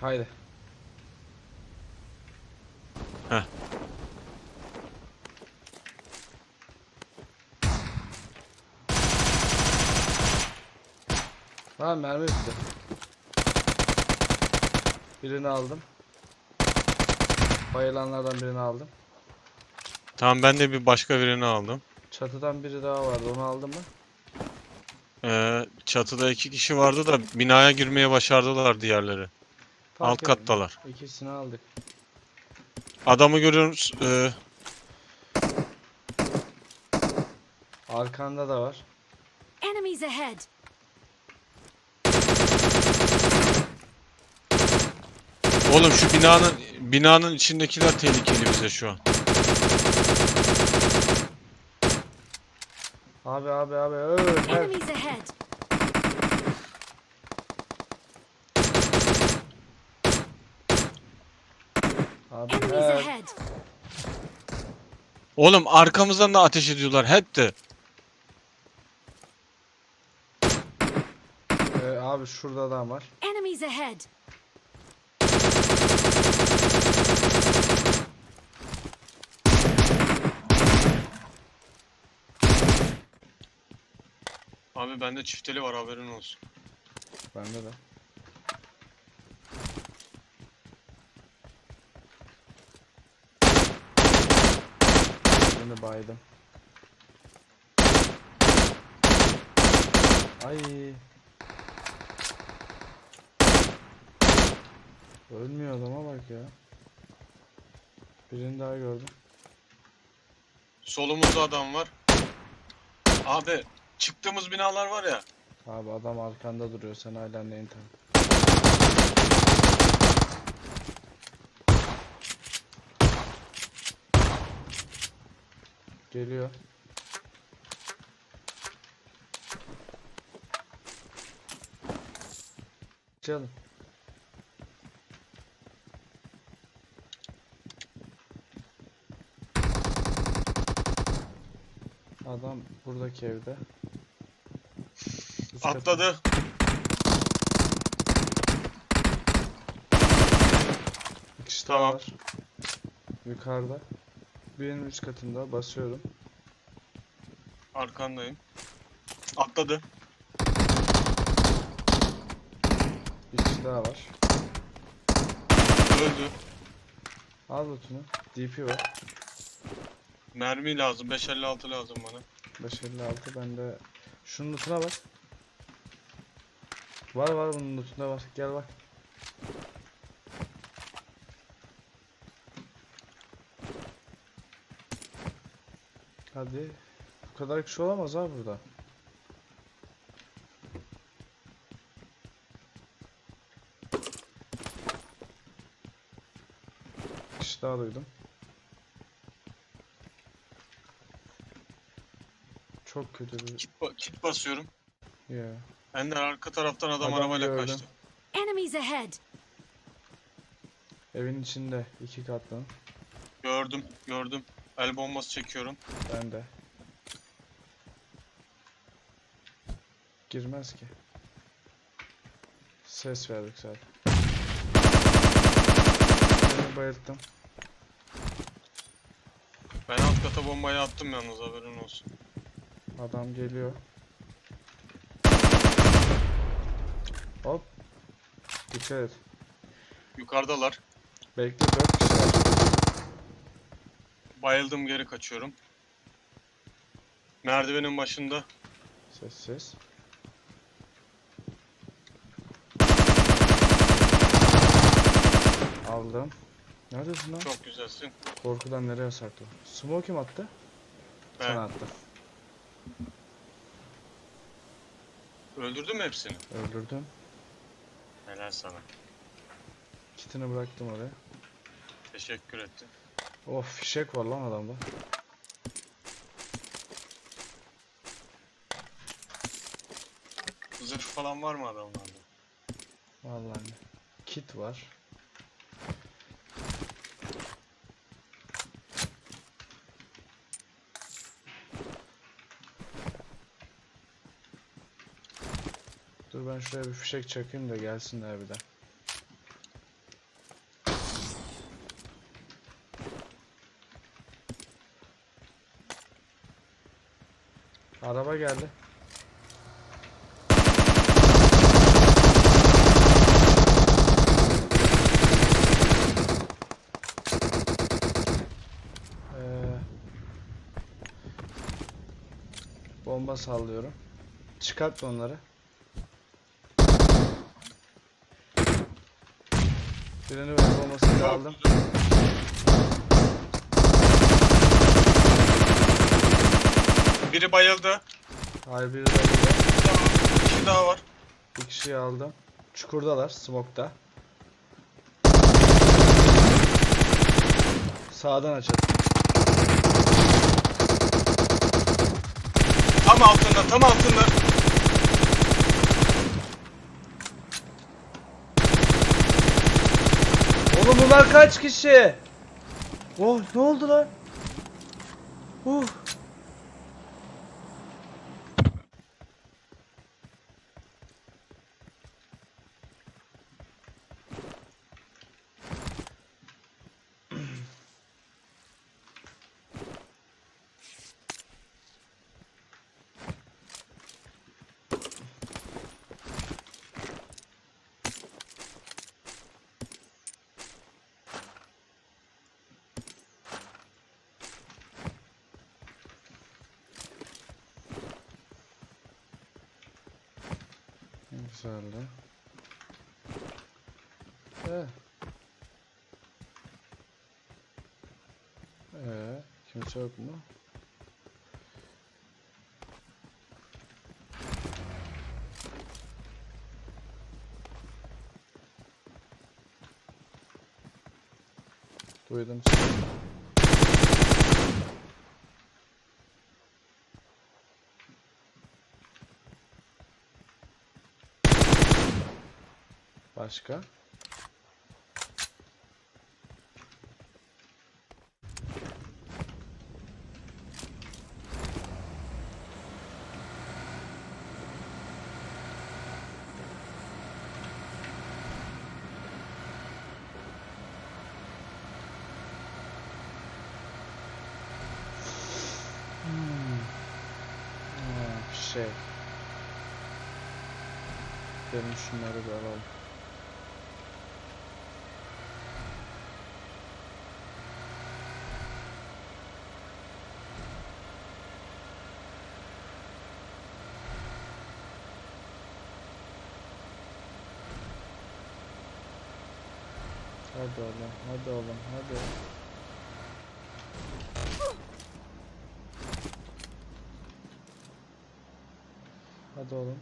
Haydi. Heh. Ha mermi bitti. Birini aldım. Bayılanlardan birini aldım. Tamam ben de bir başka birini aldım. Çatıdan biri daha vardı. Onu aldın mı? Ee, çatıda iki kişi vardı da binaya girmeye başardılar diğerleri. Fark Alt etmez. kattalar. İkisini aldık. Adamı görüyoruz. Ee, Arkanda da var. Enemies ahead! oğlum şu binanın binanın içindekiler tehlikeli bize şu an. Abi abi abi. Öl. Enemies ahead! Abi Enemies her. ahead! Oğlum arkamızdan da ateş ediyorlar hep de. Ee, abi şurada adam var. Enemies ahead! Abi bende çifteli var haberin olsun. Bende de. Beni baydım. Ay. Ölmüyor adama bak ya. Birini daha gördüm. Solumuzda adam var. Abi çıktığımız binalar var ya. Abi adam arkanda duruyor sen hala neyin tam. Geliyor. Canım. Adam buradaki evde. Üst Atladı. Tamam. var. Yukarıda. Benim üst katımda basıyorum. Arkandayım. Atladı. Bir kişi daha var. Öldü. Al lootunu. DP var. Mermi lazım. 556 lazım bana. 556 bende. Şunun lootuna bak. Var var bunun lootunda var. Gel bak. Hadi. Bu kadar kişi olamaz ha burada. Kişi daha duydum. Çok kötü bir... Kit, ba- kit basıyorum. Ya. Ender arka taraftan adam, Adam arabayla gördüm. kaçtı. Enemies ahead! Evin içinde iki katlı. Gördüm, gördüm. El bombası çekiyorum. Ben de. Girmez ki. Ses verdik zaten. Beni bayılttım. Ben alt kata bombayı attım yalnız haberin olsun. Adam geliyor. Hop. Dikkat et. Yukarıdalar. Bekle dört kişiler. Bayıldım geri kaçıyorum. Merdivenin başında. Ses ses. Aldım. Neredesin lan? Çok güzelsin. Korkudan nereye saklı? Smoke kim attı? Ben attın. öldürdüm mü hepsini? Öldürdüm. Helal sana. Kitini bıraktım oraya. Teşekkür ettim. Of fişek var lan adamda. Zırh falan var mı adamlarda? Vallahi. Kit var. Dur ben şuraya bir fişek çakayım da gelsinler bir de. Araba geldi. Ee, bomba sallıyorum. Çıkart onları. Birini ben bombasını da aldım. Biri bayıldı. Hayır biri burada. Tamam. Bir kişi daha var. Bir kişiyi aldım. Çukurdalar, smoke'ta. Sağdan açalım. Tam altında, tam altında. Oğlum bunlar kaç kişi? Oh ne oldu lan? Uh. Güzeldi. Ee. Ee, kimse yok mu? Duydum seni. Başka? Hmm. Ha, şey. Gelin şunları bir alalım. Hadi oğlum, hadi oğlum, hadi. Hadi oğlum.